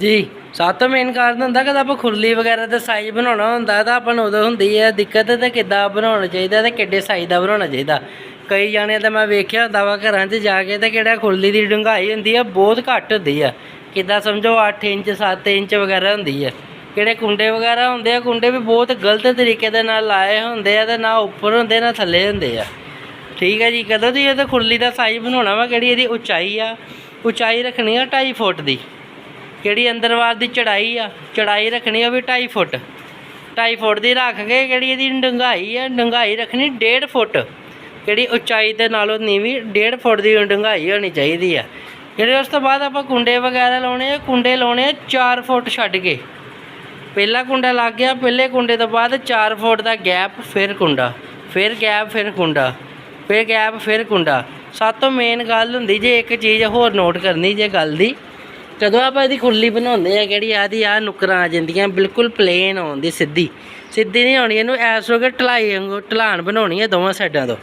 ਜੀ ਸਭ ਤੋਂ ਮੇਨ ਕਾਰਨ ਹੁੰਦਾ ਕਿ ਆਪਾਂ ਖੁਰਲੀ ਵਗੈਰਾ ਦਾ ਸਾਈਜ਼ ਬਣਾਉਣਾ ਹੁੰਦਾ ਤਾਂ ਆਪਾਂ ਨੂੰ ਉਦੋਂ ਹੁੰਦੀ ਹੈ ਦਿੱਕਤ ਤੇ ਕਿੱਦਾਂ ਬਣਾਉਣਾ ਚਾਹੀਦਾ ਤੇ ਕਿੱਡੇ ਸਾਈਜ਼ ਦਾ ਬਣਾਉਣਾ ਚਾਹੀਦਾ। ਕਈ ਜਾਣੇ ਤਾਂ ਮੈਂ ਵੇਖਿਆ ਹੁੰਦਾ ਵਾ ਘਰਾਂ 'ਚ ਜਾ ਕੇ ਤੇ ਕਿਹੜਾ ਖੁਰਲੀ ਦੀ ਡੂੰਘਾਈ ਹੁੰਦੀ ਆ, ਬਹੁਤ ਘੱਟ ਹੁੰਦੀ ਆ। ਕਿੱਦਾਂ ਸਮਝੋ 8 ਇੰਚ 7 ਇੰਚ ਵਗੈਰਾ ਹੁੰਦੀ ਆ। ਕਿਹੜੇ ਕੁੰਡੇ ਵਗੈਰਾ ਹੁੰਦੇ ਆ, ਕੁੰਡੇ ਵੀ ਬਹੁਤ ਗਲਤ ਤਰੀਕੇ ਦੇ ਨਾਲ ਲਾਏ ਹੁੰਦੇ ਆ ਤੇ ਨਾ ਉੱਪਰ ਹੁੰਦੇ, ਨਾ ਥੱਲੇ ਹੁੰਦੇ ਆ। ਠੀਕ ਹੈ ਜੀ, ਕਦੋਂ ਦੀ ਇਹ ਤਾਂ ਖੁਰਲੀ ਦਾ ਸਾਈਜ਼ ਬਣਾਉਣਾ ਵਾ, ਕਿਹੜੀ ਇਹਦੀ ਉਚਾਈ ਆ? ਉਚਾਈ ਰੱਖਣੀ ਆ 2.5 ਫੁੱਟ ਦੀ। ਕਿਹੜੀ ਅੰਦਰਵਾਰ ਦੀ ਚੜਾਈ ਆ, ਚੜਾਈ ਰੱਖਣੀ ਉਹ ਵੀ 2.5 ਫੁੱਟ। 2.5 ਫੁੱਟ ਦੀ ਰੱਖ ਕੇ ਕਿਹੜੀ ਇਹਦੀ ਡੂੰਘਾਈ ਆ, ਡੂੰਘਾਈ ਰੱਖਣੀ 1.5 ਫੁੱਟ। ਕਿਹੜੀ ਉਚਾਈ ਦੇ ਨਾਲੋਂ ਨੀਵੀਂ 1.5 ਫੁੱਟ ਦੀ ਡੂੰਘਾਈ ਹੋਣੀ ਚਾਹੀਦੀ ਆ। ਜਿਹੜੇ ਉਸ ਤੋਂ ਬਾਅਦ ਆਪਾਂ ਕੁੰਡੇ ਵਗੈਰਾ ਲਾਉਣੇ ਆ, ਕੁੰਡੇ ਲਾਉਣੇ ਆ 4 ਫੁੱਟ ਛੱਡ ਕੇ। ਪਹਿਲਾ ਕੁੰਡਾ ਲੱਗ ਗਿਆ, ਪਹਿਲੇ ਕੁੰਡੇ ਤੋਂ ਬਾਅਦ 4 ਫੁੱਟ ਦਾ ਗੈਪ, ਫਿਰ ਕੁੰਡਾ। ਫਿਰ ਗੈਪ, ਫਿਰ ਕੁੰਡਾ। ਫਿਰ ਗੈਪ, ਫਿਰ ਕੁੰਡਾ। ਸਭ ਤੋਂ ਮੇਨ ਗੱਲ ਹੁੰਦੀ ਜੇ ਇੱਕ ਚੀਜ਼ ਹੋਰ ਨੋਟ ਕਰਨੀ ਜੇ ਗੱਲ ਦੀ। ਜਦੋਂ ਆਪਾਂ ਇਹਦੀ ਖੁਰਲੀ ਬਣਾਉਂਦੇ ਆ, ਕਿਹੜੀ ਆਦੀ ਆ ਨੁਕਰਾਂ ਆ ਜਾਂਦੀਆਂ, ਬਿਲਕੁਲ ਪਲੇਨ ਆਉਂਦੀ ਸਿੱਧੀ। ਸਿੱਧੀ ਨਹੀਂ ਆਉਣੀ, ਇਹਨੂੰ ਐਸ ਹੋ ਕੇ ਢਲਾਈ ਵਾਂਗੂ ਢਲਾਨ ਬਣਾਉਣੀ ਹੈ ਦੋਵਾਂ ਸਾਈਡਾਂ ਤੋਂ।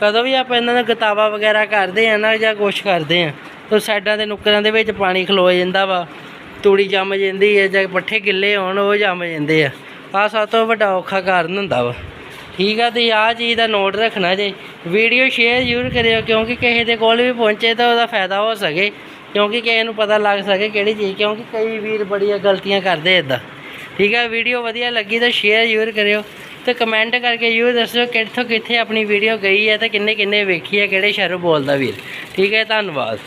ਕਦੋਂ ਵੀ ਆਪਾਂ ਇਹਨਾਂ ਦਾ ਗਤਾਵਾ ਵਗੈਰਾ ਕਰਦੇ ਆ ਨਾ, ਜਾਂ ਕੁਛ ਕਰਦੇ ਆ, ਤਾਂ ਸਾਈਡਾਂ ਦੇ ਨੁਕਰਾਂ ਦੇ ਵਿੱਚ ਪਾਣੀ ਖਲੋ ਜਾਂਦਾ ਵਾ। ਤੂੜੀ ਜੰਮ ਜਾਂਦੀ ਹੈ ਜਾਂ ਪੱਠੇ ਗਿੱਲੇ ਹੋਣ, ਉਹ ਜੰਮ ਜਾਂਦੇ ਆ। ਆ ਸਭ ਤੋਂ ਵੱਡਾ ਔਖਾ ਕਾਰਨ ਹੁੰਦਾ ਵਾ। ਠੀਕ ਆ ਤੇ ਆਹ ਚੀਜ਼ ਦਾ ਨੋਟ ਰੱਖਣਾ ਜੇ। ਵੀਡੀਓ ਸ਼ੇਅਰ ਜ਼ਰੂਰ ਕਰਿਓ, ਕਿਉਂਕਿ ਕਿਸੇ ਦੇ ਕੋਲ ਵੀ ਪਹੁੰਚੇ ਤਾਂ ਉਹਦਾ ਫਾਇਦਾ ਹੋ ਸਕੇ। ਕਿਉਂਕਿ ਕਿਸੇ ਨੂੰ ਪਤਾ ਲੱਗ ਸਕੇ ਕਿਹੜੀ ਚੀਜ਼, ਕਿਉਂਕਿ ਕਈ ਵੀਰ ਬੜੀਆਂ ਗਲਤੀਆਂ ਕਰਦੇ ਇਦਾਂ ਠੀਕ ਹੈ ਵੀਡੀਓ ਵਧੀਆ ਲੱਗੀ ਤਾਂ ਸ਼ੇਅਰ ਜ਼ਰੂਰ ਕਰਿਓ ਤੇ ਕਮੈਂਟ ਕਰਕੇ ਜ਼ਰੂਰ ਦੱਸਿਓ ਕਿੱਥੋਂ ਕਿੱਥੇ ਆਪਣੀ ਵੀਡੀਓ ਗਈ ਹੈ ਤੇ ਕਿੰਨੇ ਕਿੰਨੇ ਵੇਖੀ ਹੈ, ਕਿਹੜੇ ਸ਼ਹਿਰੋਂ ਬੋਲਦਾ ਵੀਰ। ਠੀਕ ਹੈ, ਧੰਨਵਾਦ।